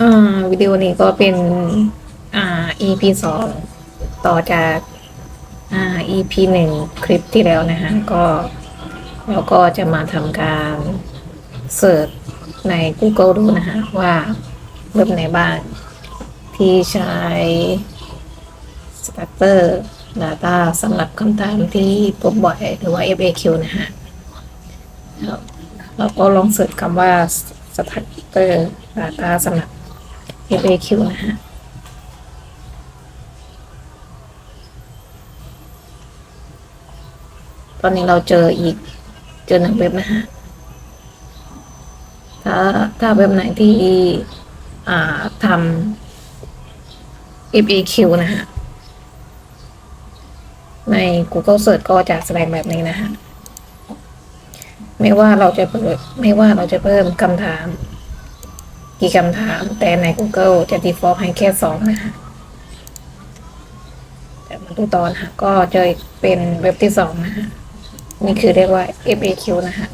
อ่าวิดีโอนี้ก็เป็นอ่า EP สองต่อจากอ่า EP หนึ่งคลิปที่แล้วนะฮะก็เราก็จะมาทำการเสิร์ชใน Google ดูนะฮะว่าเว็บไหนบ้างที่ใช้ Structure Data สำหรับคำถามที่พบบ่อยหรือว่า FAQ นะฮะเราก็ลองเสิร์ชคำว่า Structure Data สำหรับ FAQ นะฮะตอนนี้เราเจออีกเจอหนึ่งเว็บนะฮะ ถ้าถ้าเว็บไหนที่อ่าทำ FAQ นะฮะ ใน Google Search ก็จะแสดงแบบนี้นะฮะ ไม่ว่าเราจะเปิดไม่ว่าเราจะเพิ่มคำถาม กี่คำถาม แต่ใน Google จะ default ให้แค่สองนะคะแต่มาดูตอนฮะก็จะเป็นเว็บที่สองนะคะนี่คือเรียกว่า FAQ นะคะ